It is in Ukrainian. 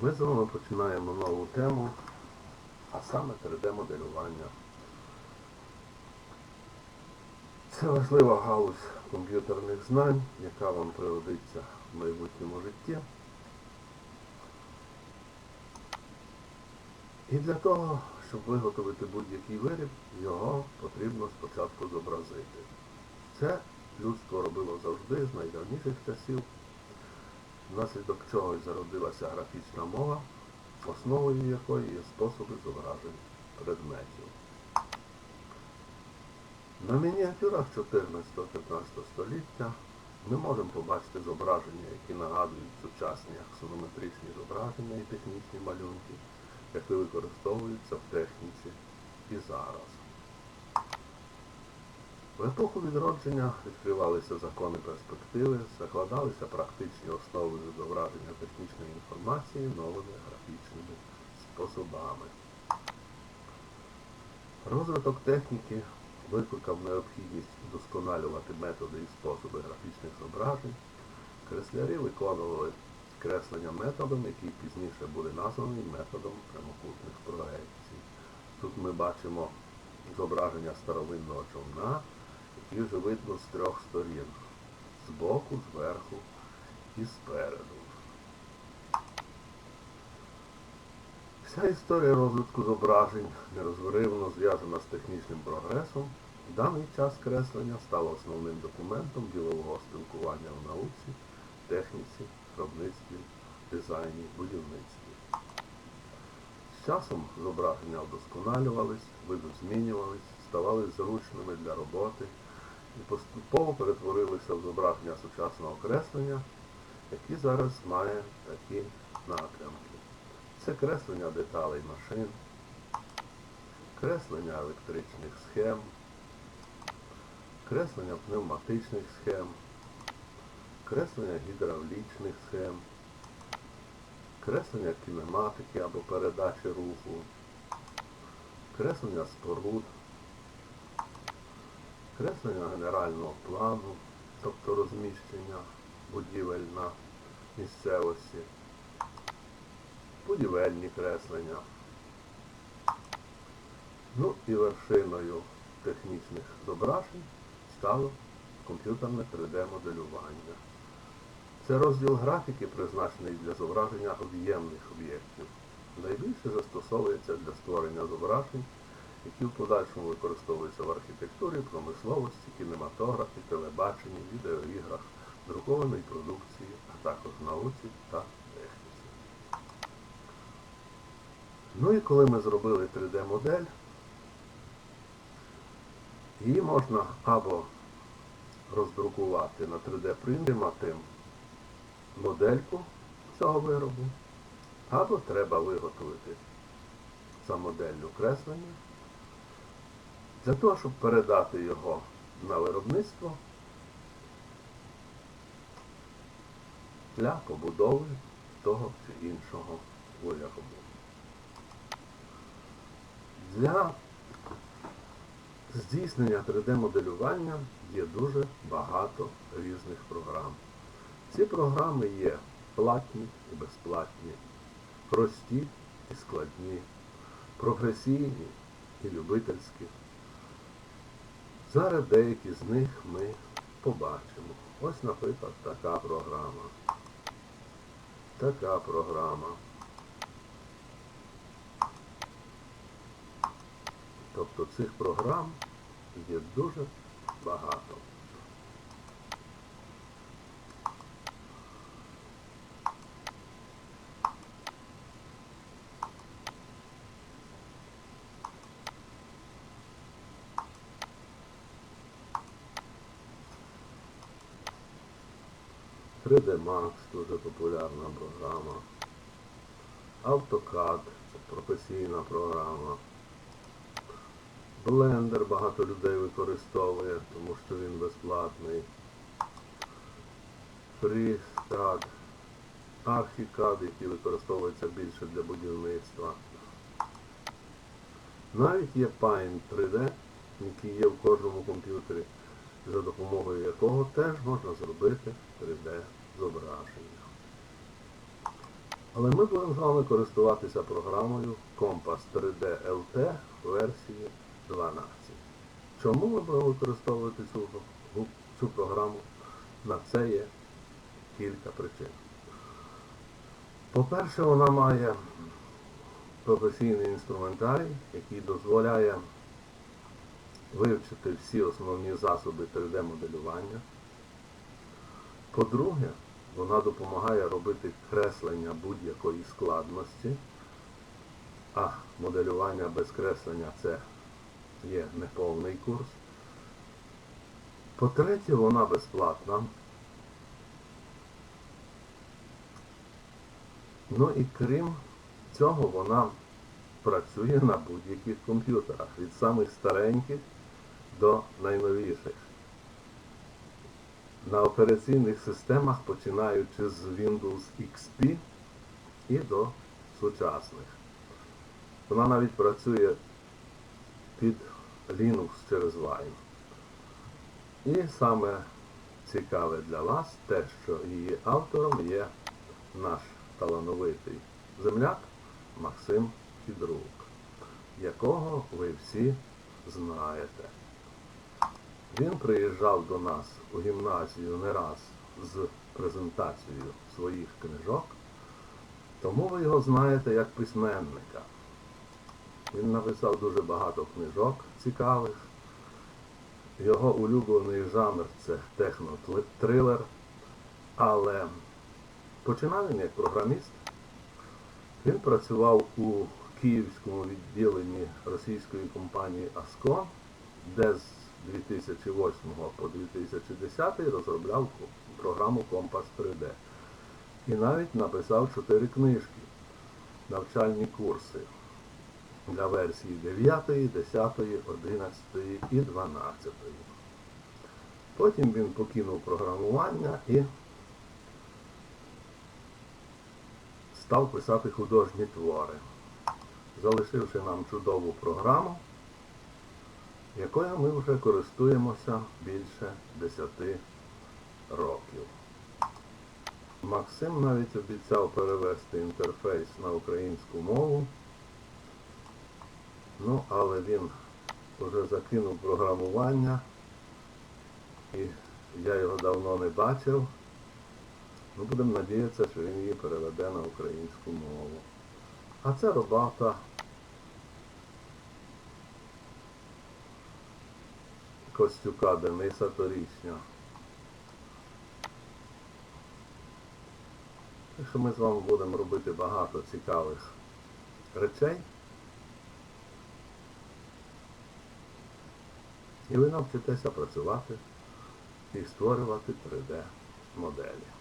Ми з вами починаємо нову тему, а саме 3D-моделювання. Це важлива галузь комп'ютерних знань, яка вам пригодиться в майбутньому житті. І для того, щоб виготовити будь-який виріб, його потрібно спочатку зобразити. Це людство робило завжди з найдавніших часів, внаслідок чого й зародилася графічна мова, основою якої є способи зображень предметів. На мініатюрах 14-15 століття ми можемо побачити зображення, які нагадують сучасні аксонометричні зображення і технічні малюнки, які використовуються в техніці і зараз. В епоху відродження відкривалися закони перспективи, закладалися практичні основи зображення технічної інформації новими графічними способами. Розвиток техніки викликав необхідність удосконалювати методи і способи графічних зображень. Креслярі виконували креслення методом, який пізніше буде названий методом прямокутних проекцій. Тут ми бачимо зображення старовинного човна, вже видно з трьох сторін. Збоку, зверху і спереду. Вся історія розвитку зображень нерозривно зв'язана з технічним прогресом. В даний час креслення стало основним документом ділового спілкування в науці, техніці, виробництві, дизайні, будівництві. З часом зображення вдосконалювались, види змінювались, ставали зручними для роботи і поступово перетворилися в зображення сучасного креслення, які зараз має такі напрямки. Це креслення деталей машин, креслення електричних схем, креслення пневматичних схем, креслення гідравлічних схем, креслення кінематики або передачі руху, креслення споруд, креслення генерального плану, тобто розміщення будівель на місцевості, будівельні креслення. Ну і вершиною технічних зображень стало комп'ютерне 3D-моделювання. Це розділ графіки, призначений для зображення об'ємних об'єктів. Найбільше застосовується для створення зображень, які в подальшому використовуються в архітектурі, промисловості, кінематографі, телебаченні, відеоіграх, друкованій продукції, а також науці та техніці. Ну і коли ми зробили 3D-модель, її можна або роздрукувати на 3D принтері модельку цього виробу, або треба виготовити самодельну креслення для того, щоб передати його на виробництво для побудови того чи іншого виробу. Для здійснення 3D-моделювання є дуже багато різних програм. Ці програми є платні і безплатні, прості і складні, професійні і любительські. Зараз деякі з них ми побачимо. Ось, наприклад, така програма. Така програма. Тобто цих програм є дуже багато. «3D Max» дуже популярна програма. AutoCAD професійна програма. Blender багато людей використовує, тому що він безплатний. FreeCAD, ArchiCAD, який використовується більше для будівництва. Навіть є Paint 3D, який є в кожному комп'ютері, за допомогою якого теж можна зробити 3D зображення. Але ми будемо з вами користуватися програмою Compass 3D LT версії 12. Чому ми будемо використовувати цю, цю програму? На це є кілька причин. По-перше, вона має професійний інструментарій, який дозволяє вивчити всі основні засоби 3D-моделювання. По-друге, вона допомагає робити креслення будь-якої складності, а моделювання без креслення це є неповний курс. По-третє, вона безплатна. Ну і крім цього, вона працює на будь-яких комп'ютерах, від самих стареньких до найновіших. На операційних системах, починаючи з Windows XP і до сучасних. Вона навіть працює під Linux через Wine. І саме цікаве для вас те, що її автором є наш талановитий земляк Максим Фідрук, якого ви всі знаєте. Він приїжджав до нас у гімназію не раз з презентацією своїх книжок, тому ви його знаєте як письменника. Він написав дуже багато книжок цікавих. Його улюблений жанр це технотрилер, але починав він як програміст. Він працював у київському відділенні російської компанії Ascon, де з 2008 по 2010 розробляв програму Compass 3D. І навіть написав чотири книжки, навчальні курси для версії 9, 10, 11 і 12. Потім він покинув програмування і став писати художні твори, залишивши нам чудову програму, якою ми вже користуємося більше 10 років. Максим навіть обіцяв перевести інтерфейс на українську мову, ну, але він вже закинув програмування, і я його давно не бачив. Ми будемо надіятися, що він її переведе на українську мову. А це робота Костюка Дениса Торічня. Так що ми з вами будемо робити багато цікавих речей. І ви навчитеся працювати і створювати 3D моделі.